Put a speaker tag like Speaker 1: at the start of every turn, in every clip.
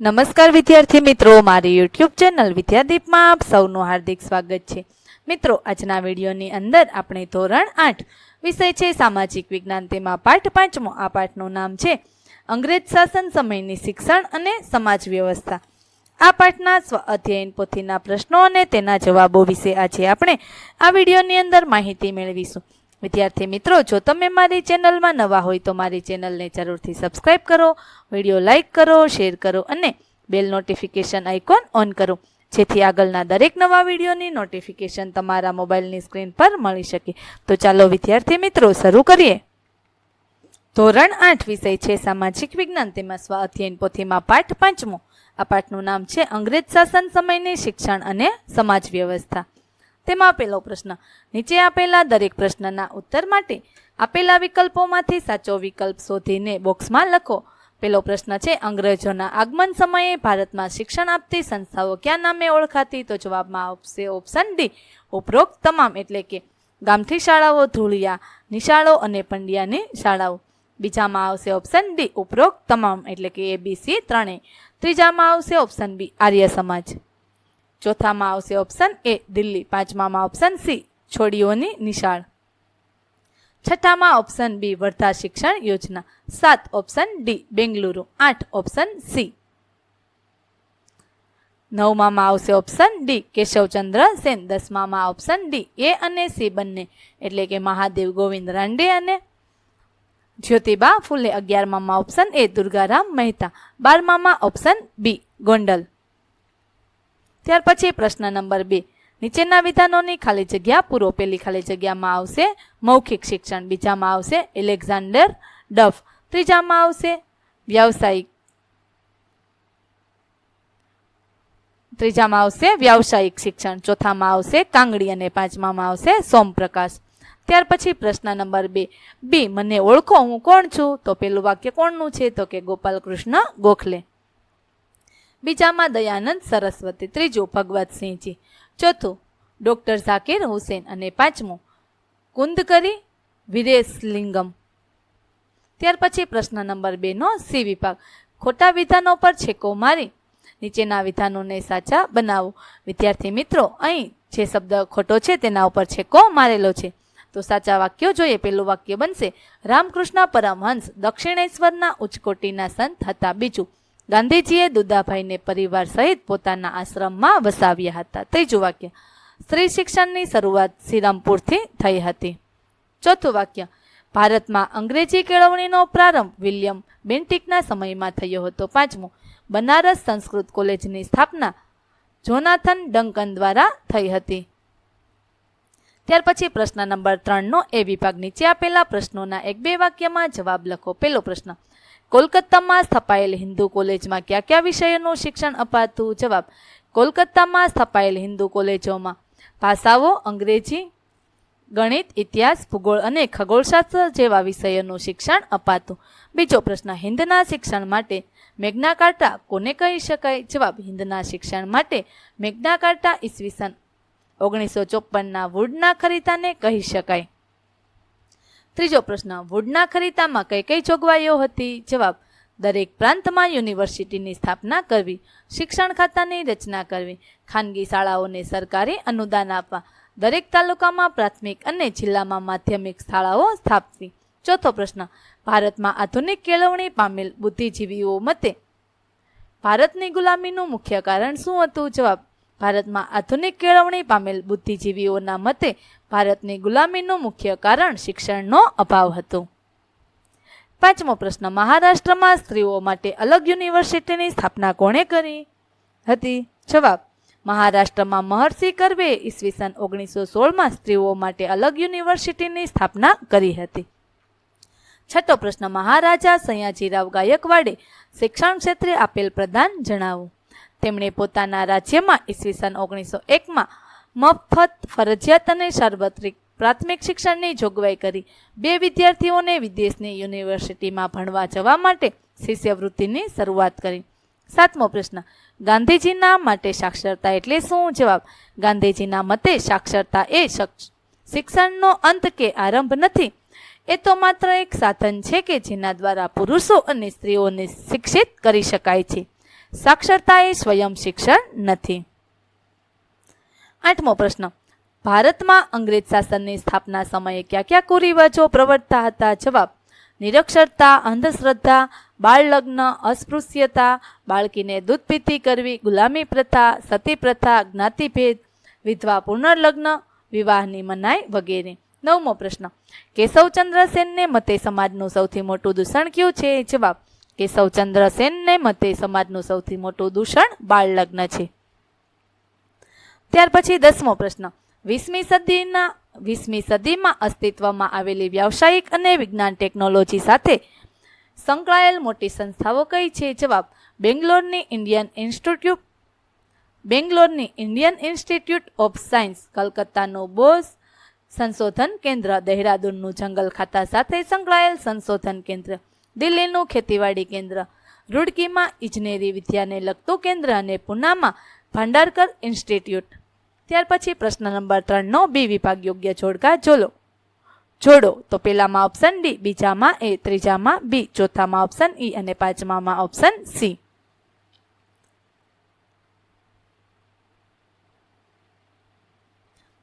Speaker 1: નમસ્કાર વિદ્યાર્થી મિત્રો, મારી યુટ્યુબ ચેનલ વિદ્યાદીપમાં આપ સૌનું હાર્દિક સ્વાગત છે. મિત્રો, આજના વિડીયોની અંદર આપણે ધોરણ આઠ વિષય છે, સામાજિક વિજ્ઞાન. તેમાં પાઠ પાંચમો, આ પાઠનું નામ છે, અંગ્રેજ શાસન સમયની શિક્ષણ અને સમાજ વ્યવસ્થા. આ પાઠના સ્વ અધ્યયન પોથીના પ્રશ્નો અને તેના જવાબો વિશે આજે આપણે આ વિડીયોની અંદર માહિતી મેળવીશું. વિદ્યાર્થી મિત્રો, જો તમે મારી ચેનલમાં નવા હોય તો મારી ચેનલને જરૂરથી સબસ્ક્રાઈબ કરો, વીડિયો લાઇક કરો, શેર કરો અને બેલ નોટિફિકેશન આઇકોન ઓન કરો. જેથી આગળના દરેક નવા વિડીયોની નોટિફિકેશન તમારા મોબાઈલની સ્ક્રીન પર મળી શકે. તો ચાલો વિદ્યાર્થી મિત્રો, શરૂ કરીએ. ધોરણ આઠ વિષય છે, સામાજિક વિજ્ઞાન. તેમાં સ્વ અધ્યયન પોથીમાં પાઠ પાંચમો. આ પાઠનું નામ છે, અંગ્રેજ શાસન સમયની શિક્ષણ અને સમાજ વ્યવસ્થા. તેમાં આપેલો પ્રશ્ન. નીચે આપેલા દરેક પ્રશ્નના ઉત્તર માટે આપેલા વિકલ્પોમાંથી સાચો વિકલ્પ શોધીને બોક્સમાં લખો. પેલો પ્રશ્ન છે, અંગ્રેજોના આગમન સમયે ભારતમાં શિક્ષણ આપતી સંસ્થાઓ ક્યાં નામે ઓળખાતી? તો જવાબમાં આવશે ઓપ્શન ડી ઉપરોક્ત તમામ, એટલે કે ગામઠી શાળાઓ, ધૂળિયા, નિશાળો અને પંડ્યાની શાળાઓ. બીજામાં આવશે ઓપ્શન ડી ઉપરોક્ત તમામ, એટલે કે એ બી સી ત્રણેય. ત્રીજામાં આવશે ઓપ્શન બી આર્ય સમાજ. ચોથામાં આવશે ઓપ્શન એ દિલ્હી. પાંચમામાં ઓપ્શન સી છોડીઓની નિશાળ. છઠ્ઠામાં ઓપ્શન બી વર્ધા શિક્ષણ યોજના. સાત ઓપ્શન ડી બેંગલુરુ. આઠ ઓપ્શન સી નવમામાં આવશે ઓપ્શન ડી કેશવચંદ્ર સેન. દસમામાં ઓપ્શન ડી એ અને સી બંને. એટલે કે મહાદેવ ગોવિંદ રાંડે અને જ્યોતિબા ફૂલે અગિયારમામાં ઓપ્શન એ દુર્ગારામ મહેતા. બારમામાં ઓપ્શન બી ગોંડલ. ત્યાર પછી પ્રશ્ન નંબર બે. નીચેના વિધાનોની ખાલી જગ્યા પૂરો પેલી ખાલી જગ્યામાં આવશે. મૌખિક શિક્ષણ બીજામાં આવશે. એલેક્ઝાન્ડર ડફ ત્રીજામાં આવશે. વ્યાવસાયિક ત્રીજામાં આવશે. વ્યાવસાયિક શિક્ષણ ચોથામાં આવશે. કાંગડી અને પાંચમામાં આવશે. સોમપ્રકાશ. ત્યાર પછી પ્રશ્ન નંબર બે. બી, મને ઓળખો હું કોણ છું? તો પેલું વાક્ય કોણનું છે? તો કે ગોપાલ કૃષ્ણ ગોખલે. બીજામાં દયાનંદ સરસ્વતી, ત્રીજું ભગવતસિંહજી, ચોથું ડૉક્ટર ઝાકીર હુસેન અને પાંચમું કુંદકરી વિરેશલિંગમ. ત્યાર પછી પ્રશ્ન નંબર બેનો સી વિભાગ. ખોટા વિધાનો પર છેકો મારી, નીચેના વિધાનોને સાચા બનાવો. વિદ્યાર્થી મિત્રો, અહીં જે શબ્દ ખોટો છે તેના ઉપર છેકો મારેલો છે. તો સાચા વાક્યો જોઈએ, પેલું વાક્ય બનશે, રામકૃષ્ણ પરમહંસ દક્ષિણેશ્વરના ઉચ્ચકોટીના સંત હતા. બીજું ગાંધીજીએ દુદાભાઈને પરિવાર સહિત પોતાના આશ્રમમાં વસાવ્યા હતા. ત્રીજું વાક્ય સ્ત્રી શિક્ષણની શરૂઆત શ્રીરામપુરથી થઈ હતી. ચોથું વાક્ય, ભારતમાં અંગ્રેજી કેળવણીનો પ્રારંભ વિલિયમ બેન્ટિકના સમયમાં થયો હતો. પાંચમું, બનારસ સંસ્કૃત કોલેજની સ્થાપના જોનાથન ડંકન દ્વારા થઈ હતી. ત્યાર પછી પ્રશ્ન નંબર ત્રણનો, એ વિભાગ નીચે આપેલા પ્રશ્નોના એક બે વાક્યમાં જવાબ લખો. પેલો પ્રશ્ન કોલકાતામાં સ્થપાયેલ હિન્દુ કોલેજમાં કયા કયા વિષયોનું શિક્ષણ અપાતું? જવાબ કોલકાતામાં સ્થપાયેલ હિન્દુ કોલેજોમાં ભાષાઓ, અંગ્રેજી, ગણિત, ઇતિહાસ, ભૂગોળ અને ખગોળશાસ્ત્ર જેવા વિષયોનું શિક્ષણ અપાતું. બીજો પ્રશ્ન, હિન્દના શિક્ષણ માટે મેઘના કાર્ટા કોને કહી શકાય? જવાબ, હિન્દના શિક્ષણ માટે મેઘના કાર્ટા ઈસવીસન ઓગણીસો ચોપનના વુડના ખરીતાને કહી શકાય. ત્રીજો પ્રશ્ન, વુડના ખરીતામાં કઈ કઈ જોગવાઈઓ હતી? જવાબ, દરેક પ્રાંતમાં યુનિવર્સિટીની સ્થાપના કરવી, શિક્ષણ ખાતાની રચના કરવી, ખાનગી શાળાઓને સરકારી અનુદાન આપવા, દરેક તાલુકામાં પ્રાથમિક અને જિલ્લામાં માધ્યમિક શાળાઓ સ્થાપવી. ચોથો પ્રશ્ન, ભારતમાં આધુનિક કેળવણી પામેલ બુદ્ધિજીવીઓ મતે ભારતની ગુલામીનું મુખ્ય કારણ શું હતું? જવાબ ભારતમાં આધુનિક કેળવણી પામેલ બુદ્ધિજીવીઓના મતે ભારતની ગુલામીનું મુખ્ય કારણ શિક્ષણનો અભાવ હતો. પાંચમો પ્રશ્ન, મહારાષ્ટ્રમાં સ્ત્રીઓ માટે અલગ યુનિવર્સિટીની સ્થાપના કોણે કરી? હતી. જવાબ, મહારાષ્ટ્રમાં મહર્ષિ કરવે ઈસવીસન ઓગણીસો સોળમાં સ્ત્રીઓ માટે અલગ યુનિવર્સિટીની સ્થાપના કરી હતી. છઠ્ઠો પ્રશ્ન, મહારાજા સયાજીરાવ ગાયકવાડે શિક્ષણ ક્ષેત્રે આપેલ પ્રદાન જણાવો. તેમણે પોતાના રાજ્યમાં ઈસવીસન ઓગણીસો એકમાં મફત ફરજિયાત અને સાર્વત્રિક પ્રાથમિક શિક્ષણની જોગવાઈ કરી. બે વિદ્યાર્થીઓને વિદેશની યુનિવર્સિટીમાં ભણવા જવા માટે શિષ્યવૃત્તિની શરૂઆત કરી. સાતમો પ્રશ્ન, ગાંધીજીના માટે સાક્ષરતા એટલે શું? જવાબ, ગાંધીજીના મતે સાક્ષરતા એ શિક્ષણનો અંત કે આરંભ નથી. એ તો માત્ર એક સાધન છે કે જેના દ્વારા પુરુષો અને સ્ત્રીઓને શિક્ષિત કરી શકાય છે. સાક્ષરતા એ સ્વયં શિક્ષણ નથી. આઠમો પ્રશ્ન. ભારતમાં અંગ્રેજ શાસનની સ્થાપના સમયે કયા કયા કુરિવાજો પ્રવર્તતા હતા? જવાબ. નિરક્ષરતા, અંધશ્રદ્ધા બાળ લગ્ન અસ્પૃશ્યતા, બાળકીને દૂધ પીતી કરવી, ગુલામી પ્રથા, સતી પ્રથા, જ્ઞાતિભેદ, વિધવા પુનર્લગ્ન, વિવાહની મનાઈ વગેરે. નવમો પ્રશ્ન. કેશવચંદ્ર સેનને મતે સમાજનું સૌથી મોટું દૂષણ કયું છે? જવાબ. કેશવચંદ્ર સેનને મતે સમાજનું સૌથી મોટું દૂષણ બાળ લગ્ન છે. ત્યાર પછી દસમો પ્રશ્ન. વીસમી સદીના, વીસમી સદીમાં અસ્તિત્વમાં આવેલી વ્યાવસાયિક અને વિજ્ઞાન ટેકનોલોજી સાથે સંકળાયેલ મોટી સંસ્થાઓ કઈ છે? જવાબ. બેંગ્લોરની ઇન્ડિયન ઇન્સ્ટિટ્યૂટ, બેંગ્લોરની ઇન્ડિયન ઇન્સ્ટિટ્યૂટ ઓફ સાયન્સ, કલકત્તાનું બોઝ સંશોધન કેન્દ્ર, દહેરાદૂનનું જંગલ ખાતા સાથે સંકળાયેલ સંશોધન કેન્દ્ર. દિલ્હીનું ખેતીવાડી કેન્દ્ર. રૂડકીમાં ઇજનેરી વિદ્યાને લગતું કેન્દ્ર અને પૂનામાં ભાંડારકર ઇન્સ્ટિટ્યૂટ. ત્યાર પછી પ્રશ્ન નંબર ત્રણનો બી વિભાગ યોગ્ય જોડકા જોલો. જોડો તો પહેલામાં ઓપ્શન ડી, બીજામાં એ, ત્રીજામાં બી, ચોથામાં ઓપ્શન ઈ અને પાંચમામાં ઓપ્શન સી.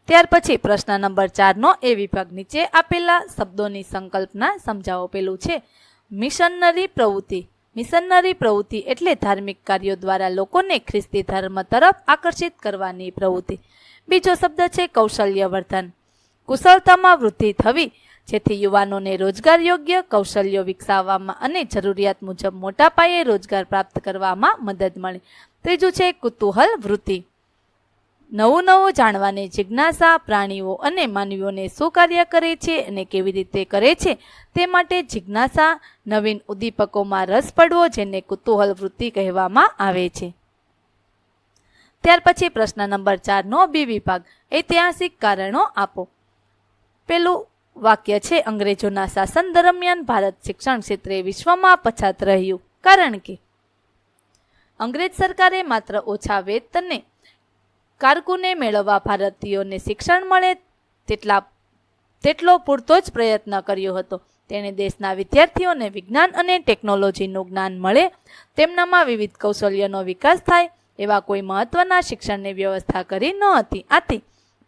Speaker 1: ત્યાર પછી પ્રશ્ન નંબર ચારનો એ વિભાગ નીચે આપેલા શબ્દોની સંકલ્પના સમજાવો પેલું છે. મિશનરી પ્રવૃત્તિ. મિશનરી પ્રવૃત્તિ એટલે ધાર્મિક કાર્યો દ્વારા લોકોને ખ્રિસ્તી ધર્મ તરફ આકર્ષિત કરવાની પ્રવૃત્તિ. બીજો શબ્દ છે કૌશલ્ય વર્ધન કુશળતામાં વૃદ્ધિ થવી, જેથી યુવાનોને રોજગાર યોગ્ય કૌશલ્યો વિકસાવવામાં અને જરૂરિયાત મુજબ મોટા પાયે રોજગાર પ્રાપ્ત કરવામાં મદદ મળે. ત્રીજું છે કુતૂહલ વૃત્તિ નવું નવું જાણવાની જિજ્ઞાસા, પ્રાણીઓ અને માનવીઓને શું કાર્ય કરે છે અને કેવી રીતે કરે છે તે માટે જિજ્ઞાસા નવીન ઉદ્દીપકોમાં રસ પડવો જેને કુતૂહલ વૃત્તિ કહેવામાં આવે છે. ત્યાર પછી પ્રશ્ન નંબર ચારનો બી વિભાગ, ઐતિહાસિક કારણો આપો. પેલું વાક્ય છે, અંગ્રેજોના શાસન દરમિયાન ભારત શિક્ષણ ક્ષેત્રે વિશ્વમાં પછાત રહ્યું. કારણ કે અંગ્રેજ સરકારે માત્ર ઓછા વેતને કારકુને મેળવવા ભારતીયોને શિક્ષણ મળે તેટલા તેટલો પૂરતો જ પ્રયત્ન કર્યો હતો. તેણે દેશના વિદ્યાર્થીઓને વિજ્ઞાન અને ટેકનોલોજીનું જ્ઞાન મળે, તેમનામાં વિવિધ કૌશલ્યનો વિકાસ થાય, એવા કોઈ મહત્વના શિક્ષણની વ્યવસ્થા કરી ન હતી. આથી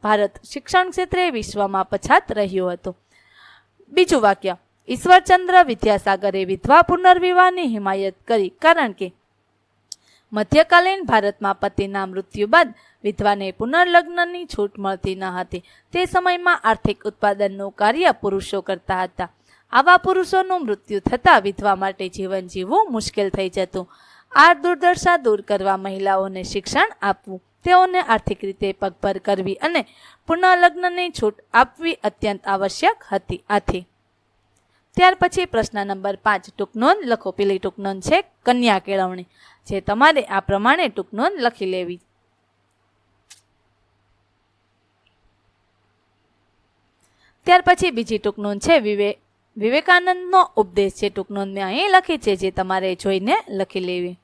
Speaker 1: ભારત શિક્ષણ ક્ષેત્રે વિશ્વમાં પછાત રહ્યો હતો. બીજું વાક્ય, ઈશ્વરચંદ્ર વિદ્યાસાગરે વિધવા પુનર્વિવાહની હિમાયત કરી, કારણ કે મધ્યકાલીન ભારતમાં પતિના મૃત્યુ બાદ વિધવાને પુનર્લગ્નની છૂટ મળતી ન હતી. તે સમયમાં આર્થિક ઉત્પાદનનું કાર્ય પુરુષો કરતા હતા. આવા પુરુષોનું મૃત્યુ થતાં વિધવા માટે જીવન જીવવું મુશ્કેલ થઈ જતું. આ દુર્દશા દૂર કરવા મહિલાઓને શિક્ષણ આપવું, તેઓને આર્થિક રીતે પગભર કરવી અને પુનઃલગ્નની છૂટ આપવી અત્યંત આવશ્યક હતી, આથી. ત્યાર પછી પ્રશ્ન નંબર પાંચ ટૂંકનોંધ લખો. પેલી ટૂંકનોંધ છે કન્યા કેળવણી, જે તમારે આ પ્રમાણે ટૂંકનોંધ લખી લેવી ત્યાર પછી બીજી ટૂંકનોંધ છે, વિવે, વિવેકાનંદનો ઉપદેશ છે. ટૂંકનોંધ મેં અહીં લખી છે, જે તમારે જોઈને લખી લેવી.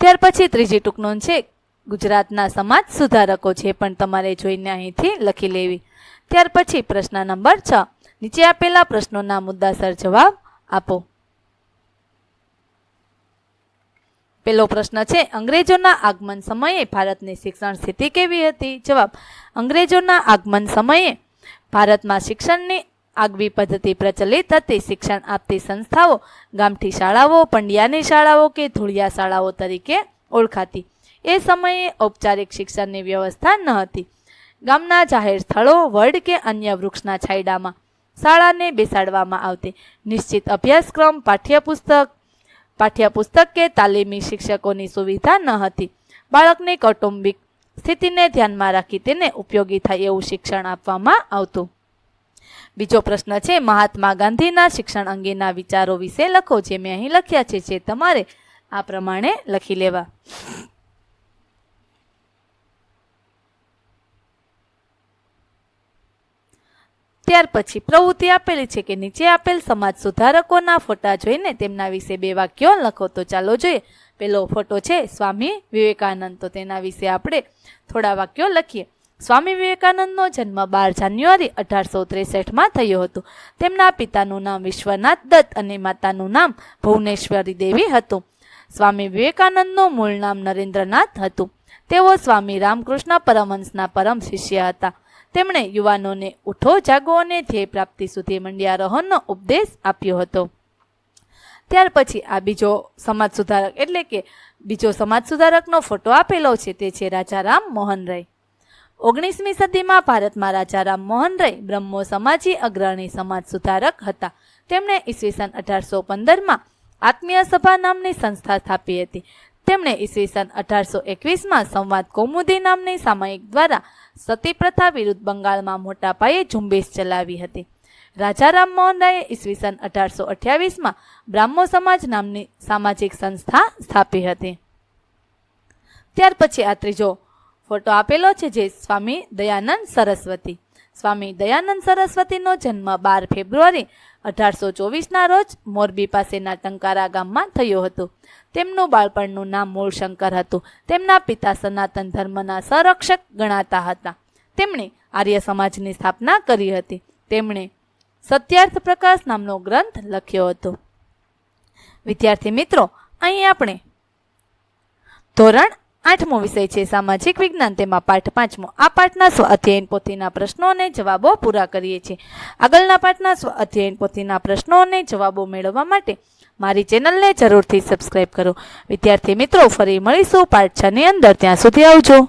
Speaker 1: ત્યાર પછી ત્રીજી ટૂંકનોંધ છે, ગુજરાતના સમાજ સુધારકો છે, પણ તમારે જોઈને અહીંથી લખી લેવી. ત્યાર પછી પ્રશ્ન નંબર છ. નીચે આપેલા પ્રશ્નોના મુદ્દાસર જવાબ આપો. પેલો પ્રશ્ન છે, અંગ્રેજોના આગમન સમયે ભારતની શિક્ષણ સ્થિતિ કેવી હતી? જવાબ, અંગ્રેજોના આગમન સમયે ભારતમાં શિક્ષણની આગવી પદ્ધતિ પ્રચલિત હતી. શિક્ષણ આપતી સંસ્થાઓ, ગામઠી શાળાઓ, પંડ્યાની શાળાઓ કે ધૂળિયા શાળાઓ તરીકે ઓળખાતી. એ સમયે ઔપચારિક શિક્ષણની વ્યવસ્થા ન હતી. ગામના જાહેર સ્થળો, વડ કે અન્ય વૃક્ષના છાંયડામાં શાળાને બેસાડવામાં આવતી. નિશ્ચિત અભ્યાસક્રમ, પાઠ્યપુસ્તક પાઠ્યપુસ્તક કે તાલીમી શિક્ષકોની સુવિધા ન હતી. બાળકની કૌટુંબિક સ્થિતિને ધ્યાનમાં રાખી તેને ઉપયોગી થાય એવું શિક્ષણ આપવામાં આવતું. બીજો પ્રશ્ન છે, મહાત્મા ગાંધીના શિક્ષણ અંગેના વિચારો વિશે લખો, જે મેં અહીં લખ્યા છે, જે તમારે આ પ્રમાણે લખી લેવા. ત્યાર પછી પ્રવૃત્તિ આપેલી છે કે નીચે આપેલ સમાજ સુધારકોના ફોટા જોઈને તેમના વિશે બે વાક્યો લખો. તો ચાલો જોઈએ. પેલો ફોટો છે સ્વામી વિવેકાનંદ. તો તેના વિશે આપણે થોડા વાક્યો લખીએ. સ્વામી વિવેકાનંદનો જન્મ બાર જાન્યુઆરી અઢારસો ત્રેસઠમાં થયો હતો. તેમના પિતાનું નામ વિશ્વનાથ દત્ત અને માતાનું નામ ભુવનેશ્વરી દેવી હતું. સ્વામી વિવેકાનંદનું મૂળ નામ નરેન્દ્રનાથ હતું. તેઓ સ્વામી રામકૃષ્ણ પરમહંસના પરમ શિષ્ય હતા. તેમણે યુવાનોને ઉઠો, જાગો અને ધ્યેય પ્રાપ્તિ સુધી મંડ્યા રહોનો ઉપદેશ આપ્યો હતો. ત્યાર પછી આ બીજો સમાજ સુધારક, એટલે કે બીજો સમાજ સુધારકનો ફોટો આપેલો છે તે છે રાજા રામ મોહન રાય. ઓગણીસમી સદીમાં ભારતમાં રાજા રામ મોહન રાય બ્રહ્મો સમાજી અગ્રણી સમાજ સુધારક હતા. તેમણે ઈસવીસન અઢારસો પંદરમાં આત્મીય સભા નામની સંસ્થા સ્થાપી હતી. તેમણે ઈસવીસન અઢારસો એકવીસમાં સંવાદ કૌમુદી નામની સામયિક દ્વારા સતી પ્રથા વિરુદ્ધ બંગાળમાં મોટા પાયે ઝુંબેશ ચલાવી હતી. રાજા રામમોહન રાયે ઈસવીસન અઢારસો અઠ્યાવીસમાં બ્રાહ્મો સમાજ નામની સામાજિક સંસ્થા સ્થાપી હતી. ત્યાર પછી આ ત્રીજો ફોટો આપેલો છે જે સ્વામી દયાનંદ સરસ્વતી. સ્વામી દયાનંદ સરસ્વતીનો જન્મ બાર ફેબ્રુઆરી અઢારસો ચોવીસના રોજ મોરબી પાસેના ટંકારા ગામમાં થયો હતો. તેમનું બાળપણનું નામ મૂળશંકર હતું. તેમના પિતા સનાતન ધર્મના સંરક્ષક ગણાતા હતા. તેમણે આર્ય સમાજની સ્થાપના કરી હતી. તેમણે સત્યાર્થ પ્રકાશ નામનો ગ્રંથ લખ્યો હતો. વિદ્યાર્થી મિત્રો, અહીં આપણે ધોરણ આઠમો વિષય છે, સામાજિક વિજ્ઞાન. તેમાં પાઠ પાંચમો. આ પાઠના સ્વ અધ્યયન પોથીના પ્રશ્નો અને જવાબો પૂરા કરીએ છીએ. આગળના પાઠના સ્વ અધ્યયન પોથીના પ્રશ્નો અને જવાબો મેળવવા માટે મારી ચેનલને જરૂરથી સબસ્ક્રાઇબ કરો. વિદ્યાર્થી મિત્રો, ફરી મળીશું પાઠ છની અંદર. ત્યાં સુધી આવજો.